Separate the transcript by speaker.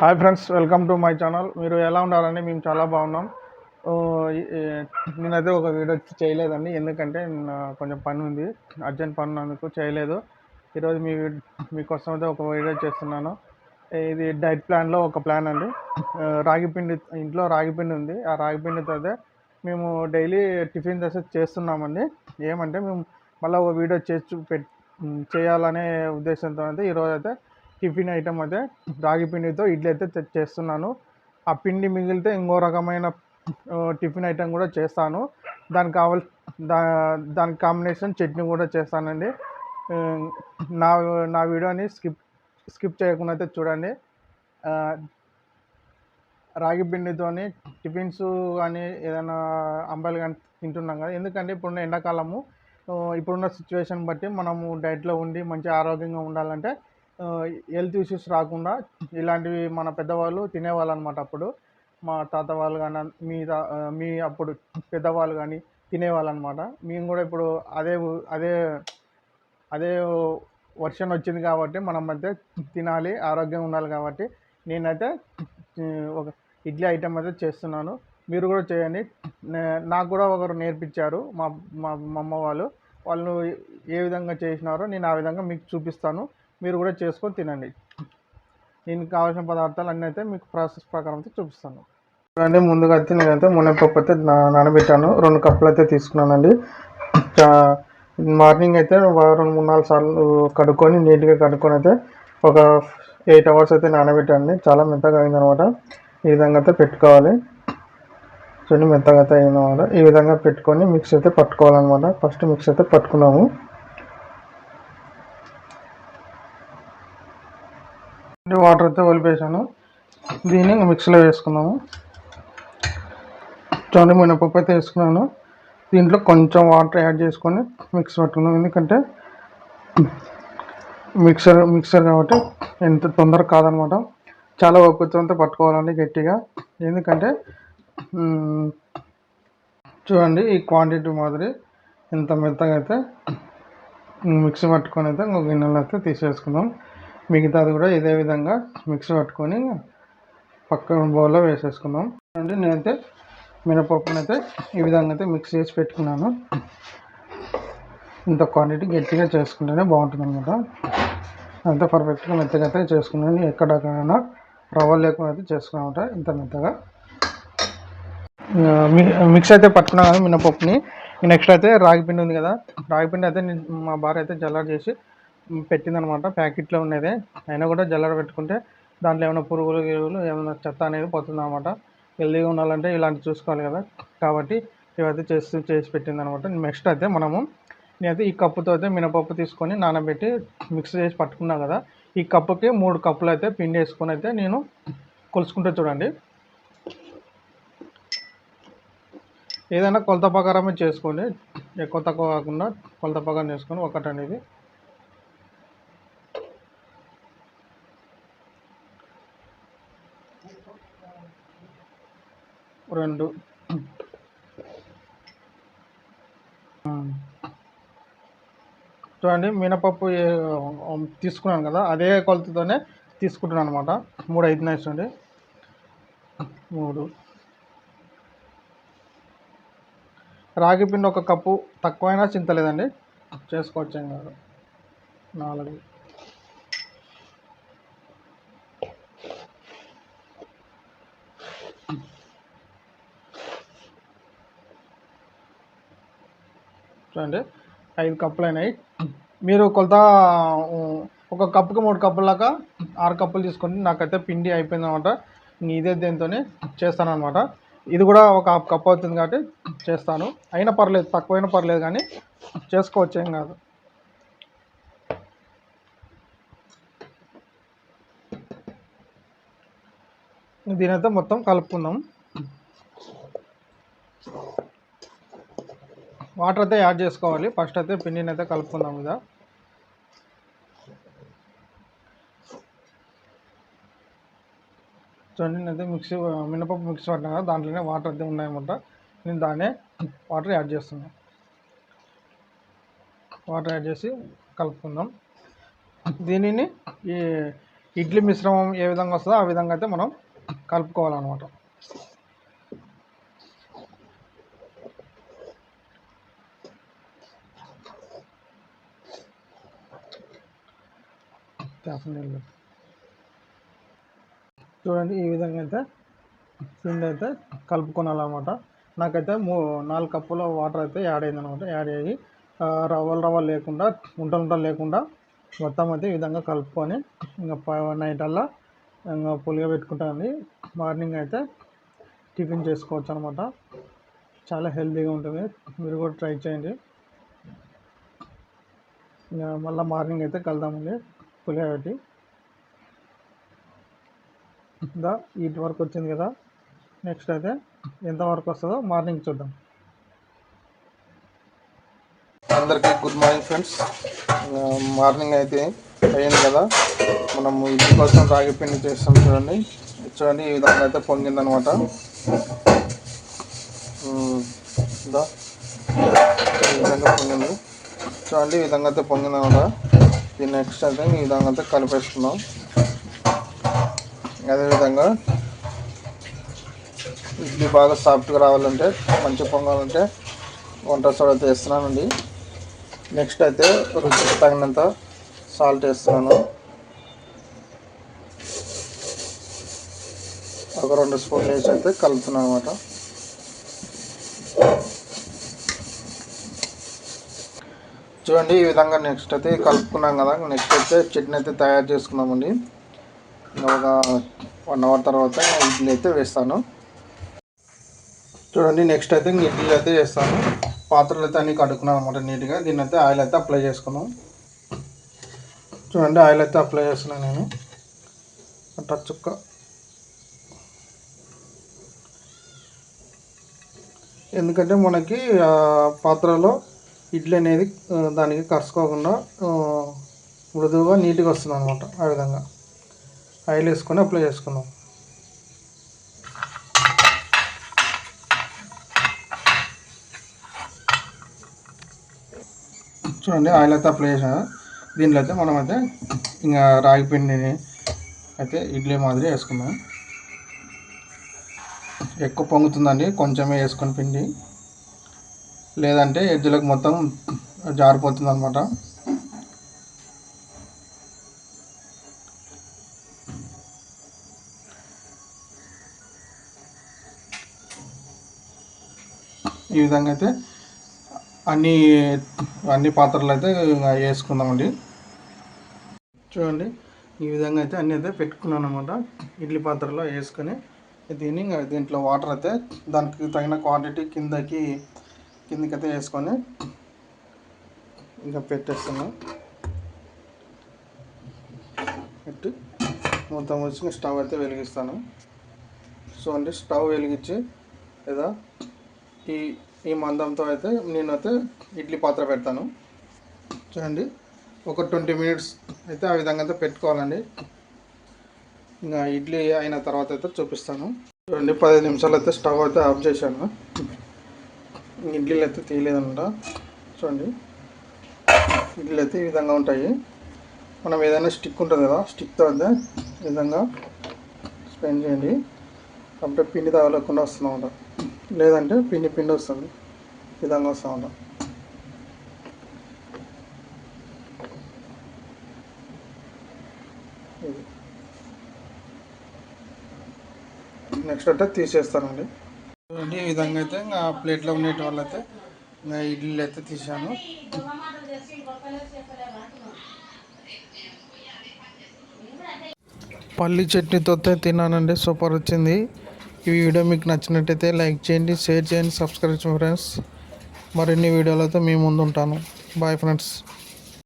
Speaker 1: Hi friends welcome to my channel. మీరు ఎలా ఉండాలండి? మేము చాలా బాగున్నాం. నేనైతే ఒక వీడియో చేయలేదండి. ఎందుకంటే నా కొంచెం పని ఉంది. అర్జెంట్ పని ఉన్నందుకు చేయలేదు. ఈరోజు మీ మీకోసం అయితే ఒక వీడియో చేస్తున్నాను. ఇది డైట్ ప్లాన్లో ఒక ప్లాన్ అండి. రాగిపిండి రాగి పిండి ఇంట్లో రాగిపిండి ఉంది. ఆ రాగిపిండితో అయితే మేము డైలీ టిఫిన్ దశ చేస్తున్నామండి. ఏమంటే మేము మళ్ళీ ఒక వీడియో చేసి చేయాలనే ఉద్దేశంతో అయితే ఈరోజు అయితే టిఫిన్ ఐటమ్ అయితే రాగి పిండితో ఇడ్లీ అయితే చేస్తున్నాను. ఆ పిండి మిగిలితే ఇంకో రకమైన టిఫిన్ ఐటమ్ కూడా చేస్తాను. దానికి కావాల్ దా దానికి కాంబినేషన్ చట్నీ కూడా చేస్తానండి. నా నా వీడియోని స్కిప్ స్కిప్ చేయకుండా అయితే చూడండి. రాగి పిండితోని టిఫిన్స్ కానీ ఏదైనా అంబాయిలు కానీ తింటున్నాం కదా. ఎందుకంటే ఇప్పుడున్న ఎండాకాలము ఇప్పుడున్న సిచ్యువేషన్ బట్టి మనము డైట్లో ఉండి మంచి ఆరోగ్యంగా ఉండాలంటే హెల్త్ ఇష్యూస్ రాకుండా ఇలాంటివి మన పెద్దవాళ్ళు తినేవాళ్ళు అనమాట అప్పుడు. మా తాత వాళ్ళు కానీ మీ తా- మీ అప్పుడు పెద్దవాళ్ళు కానీ తినేవాళ్ళు అనమాట మేము కూడా ఇప్పుడు అదే అదే అదే వర్షన్ వచ్చింది కాబట్టి మనం అయితే తినాలి ఆరోగ్యంగా ఉండాలి కాబట్టి నేనైతే ఒక ఇడ్లీ ఐటెం అయితే చేస్తున్నాను. మీరు కూడా చేయండి. నే- నాకు కూడా ఒకరు నేర్పించారు మా మా అమ్మ వాళ్ళు. వాళ్ళు ఏ విధంగా చేసినారో నేను ఆ విధంగా మీకు చూపిస్తాను. మీరు కూడా చేసుకొని తినండి. దీనికి కావాల్సిన పదార్థాలు అన్నీ అయితే మీకు ప్రాసెస్ ప్రకారం అయితే చూపిస్తాను. అండి ముందుగా అయితే నేనైతే మునగపప్పు అయితే నా- నానబెట్టాను. రెండు కప్పులు అయితే తీసుకున్నానండి. మార్నింగ్ అయితే రెండు మూడు నాలుగు సార్లు కడుక్కొని నీట్గా కడుక్కొని అయితే ఒక ఎయిట్ అవర్స్ అయితే నానబెట్టాను చాలా మెత్తగా అయిందనమాట. ఈ విధంగా అయితే పెట్టుకోవాలి. చూడండి మెత్తగా అయితే అయిందనమాట. ఈ విధంగా పెట్టుకొని మిక్స్ అయితే పట్టుకోవాలన్నమాట. ఫస్ట్ మిక్స్ అయితే పట్టుకున్నాము. వాటర్ అయితే ఒలిపేసాను దీన్ని మిక్సీలో వేసుకున్నాము. చూడండి మినపప్పు అయితే వేసుకున్నాను. దీంట్లో కొంచెం వాటర్ యాడ్ చేసుకొని మిక్స్ పట్టుకున్నాం. ఎందుకంటే మిక్సర్ మిక్సర్ కాబట్టి ఎంత తొందర కాదనమాట. చాలా ఓపికతో పట్టుకోవాలండి గట్టిగా. ఎందుకంటే చూడండి ఈ క్వాంటిటీ మాదిరి ఇంత మెత్తగా అయితే మిక్సీ పట్టుకొని అయితే ఇంకో గిన్నెలు అయితే తీసేసుకుందాం. మిగతాది కూడా ఇదే విధంగా మిక్సీ పట్టుకొని పక్కన బౌల్లో వేసేసుకున్నాం అండి నేనైతే మినపప్పుని అయితే ఈ విధంగా అయితే మిక్స్ చేసి పెట్టుకున్నాను. ఇంత క్వాంటిటీ గట్టిగా చేసుకుంటేనే బాగుంటుంది అనమాట అంత పర్ఫెక్ట్గా మెత్తగా అయితే చేసుకున్నాను. ఎక్కడెక్కడైనా రవ్వ లేకుండా అయితే చేసుకున్నామట ఇంత మెత్తగా. మిక్స్ అయితే పట్టుకున్నాను కదా మినపప్పుని. నెక్స్ట్ అయితే రాగి పిండి ఉంది కదా. రాగి పిండి అయితే మా భార్య అయితే జల్లారు చేసి పెట్టిందనమాట ప్యాకెట్లో ఉన్నదే అయినా కూడా జల్లర పెట్టుకుంటే దాంట్లో ఏమైనా పురుగులు గిరుగులు ఏమైనా చెత్త అనేది పోతుంది అనమాట హెల్దీగా ఉండాలంటే ఇలాంటి చూసుకోవాలి కదా. కాబట్టి ఇవైతే చేసి చేసి పెట్టింది అనమాట నెక్స్ట్ అయితే మనము నేనైతే ఈ కప్పుతో అయితే మినపప్పు తీసుకొని నానబెట్టి మిక్స్ చేసి పట్టుకున్నాను కదా. ఈ కప్పుకి మూడు కప్పులు అయితే పిండి వేసుకొని అయితే నేను కొలుసుకుంటే చూడండి. ఏదైనా కొలత ప్రకారమే చేసుకోండి. ఎక్కువ తక్కువ కాకుండా కొలత ప్రకారం చేసుకొని ఒకటి అనేది రెండు. చూడండి మినపప్పు తీసుకున్నాను కదా అదే కొలతతోనే తీసుకుంటున్నాను అనమాట మూడు ఐదు నైస్ అండి మూడు. రాగి పిండి ఒక కప్పు తక్కువైనా చింతలేదండి. చేసుకోవచ్చు ఏం కాదు. నాలుగు. చూడండి. ఐదు కప్పులు అయినాయి. మీరు కొలత ఒక కప్పుకి మూడు కప్పులాగా ఆరు కప్పులు తీసుకొని నాకైతే పిండి అయిపోయింది అనమాట ఇదే దేంతోనే చేస్తాను అనమాట ఇది కూడా ఒక హాఫ్ కప్ అవుతుంది కాబట్టి చేస్తాను. అయినా పర్లేదు తక్కువైనా పర్లేదు కానీ చేసుకోవచ్చు ఏం కాదు. దీనైతే మొత్తం కలుపుకుందాం వాటర్ అయితే యాడ్ చేసుకోవాలి. ఫస్ట్ అయితే పిండిని అయితే కలుపుకుందాం ఇదా చూడండి అయితే మిక్సీ మినపప్పు మిక్సీ పట్టినా కదా దాంట్లోనే వాటర్ అయితే ఉన్నాయన్నమాట. నేను దాన్నే వాటర్ యాడ్ చేస్తున్నాను వాటర్ యాడ్ చేసి కలుపుకుందాం. దీనిని ఈ ఇడ్లీ మిశ్రమం ఏ విధంగా వస్తుందో ఆ విధంగా అయితే మనం కలుపుకోవాలన్నమాట. చేప చూడండి ఈ విధంగా అయితే పిండి అయితే కలుపుకోవాలన్నమాట నాకైతే మూ నాలుగు కప్పుల వాటర్ అయితే యాడ్ అయింది అనమాట యాడ్ అయ్యి రవ్వలు రవ్వలు లేకుండా ఉంటలు ఉంటలు లేకుండా మొత్తం అయితే ఈ విధంగా కలుపుకొని ఇంకా నైట్ అల్లా ఇంకా పులిగా పెట్టుకుంటానండి మార్నింగ్ అయితే టిఫిన్ చేసుకోవచ్చు అనమాట చాలా హెల్తీగా ఉంటుంది. మీరు కూడా ట్రై చేయండి. ఇంకా మళ్ళీ మార్నింగ్ అయితే కలుద్దామండి. పులిగా పెట్టి దా ఇటు వరకు వచ్చింది కదా. నెక్స్ట్ అయితే ఎంత వరకు వస్తుందో మార్నింగ్ చూద్దాం. అందరికీ గుడ్ మార్నింగ్ ఫ్రెండ్స్. మార్నింగ్ అయితే అయ్యింది కదా. మనం ఇంటి కోసం రాగి పిండి చేస్తాం చూడండి. చూడండి ఈ విధంగా అయితే పొంగిందనమాట. అనమాట ఈ విధంగా పొంగింది. చూడండి ఈ విధంగా అయితే పొంగిందనమాట. ఇది నెక్స్ట్ అయితే ఈ విధంగా అయితే కనిపిస్తున్నాం అదేవిధంగా ఇడ్లీ బాగా సాఫ్ట్గా రావాలంటే మంచి పొంగాలంటే వంట సోడా అయితే వేస్తున్నానండి నెక్స్ట్ అయితే రుచికి తగినంత సాల్ట్ వేస్తున్నాను. ఒక రెండు స్పూన్లు వేసి అయితే కలుపుతున్నాను అనమాట చూడండి ఈ విధంగా నెక్స్ట్ అయితే కలుపుకున్నాం కదా. నెక్స్ట్ అయితే చట్నీ అయితే తయారు చేసుకున్నామండి ఒక వన్ అవర్ తర్వాత ఇడ్లీ అయితే వేస్తాను. చూడండి నెక్స్ట్ అయితే ఇడ్లీ అయితే వేస్తాను. పాత్రలు అయితే అన్ని కడుక్కున్నాను అనమాట నీట్గా. దీన్ని అయితే ఆయిల్ అయితే అప్లై చేసుకున్నాం. చూడండి ఆయిల్ అయితే అప్లై చేస్తున్నాను నేను. అట్లా చుక్క. ఎందుకంటే మనకి పాత్రలో ఇడ్లీ అనేది దానికి కరుసుకోకుండా మృదువుగా నీట్గా వస్తుంది అనమాట ఆ విధంగా. ఆయిల్ వేసుకొని అప్లై చేసుకుందాం. చూడండి ఆయిల్ అయితే అప్లై చేసాను దీంట్లో అయితే మనం అయితే ఇంకా రాగి పిండిని అయితే ఇడ్లీ మాదిరి వేసుకున్నాం ఎక్కువ పొంగుతుందండి కొంచెమే వేసుకొని పిండి. లేదంటే ఎడ్జ్లకు మొత్తం జారిపోతుంది అనమాట ఈ విధంగా అయితే అన్ని అన్ని పాత్రలు అయితే వేసుకుందామండి. చూడండి ఈ విధంగా అయితే అన్నీ అయితే పెట్టుకున్నాను అనమాట ఇడ్లీ పాత్రలో వేసుకొని దీన్ని ఇంకా దీంట్లో వాటర్ అయితే దానికి తగిన క్వాంటిటీ కిందకి కిందకి అయితే వేసుకొని ఇంకా పెట్టేస్తున్నాం. పెట్టి మొత్తం వచ్చి స్టవ్ అయితే వెలిగిస్తాను. సో అంటే స్టవ్ వెలిగించి లేదా ఈ ఈ మందంతో అయితే నేనైతే ఇడ్లీ పాత్ర పెడతాను. చూడండి ఒక ట్వంటీ మినిట్స్ అయితే ఆ విధంగా అయితే పెట్టుకోవాలండి. ఇంకా ఇడ్లీ అయిన తర్వాత అయితే చూపిస్తాను. చూడండి పదిహేను నిమిషాలు అయితే స్టవ్ అయితే ఆఫ్ చేశాను. ఇడ్లీలు అయితే తీయలేదంట. చూడండి. ఇడ్లీలు అయితే ఈ విధంగా ఉంటాయి. మనం ఏదైనా స్టిక్ ఉంటుంది కదా స్టిక్తో అయితే ఈ విధంగా స్పెండ్ చేయండి. అప్పుడే పిండి తగలకుండా వస్తుందన్నమాట. లేదంటే పిండి పిండి వస్తుంది. ఈ విధంగా వస్తుందన్నమాట. ఇది. నెక్స్ట్ అంటే తీసేస్తానండి. ఈ విధంగా అయితే ఇంకా ప్లేట్లో ఉండేటి వాళ్ళైతే అయితే ఇంకా ఇడ్లీలు అయితే తీసాను పల్లి చట్నీతో తిన్నానండి సూపర్ వచ్చింది. ఈ వీడియో మీకు నచ్చినట్టయితే లైక్ చేయండి షేర్ చేయండి సబ్స్క్రైబ్ చేయండి ఫ్రెండ్స్. మరిన్ని వీడియోలతో మీ ముందు ఉంటాను బాయ్ ఫ్రెండ్స్.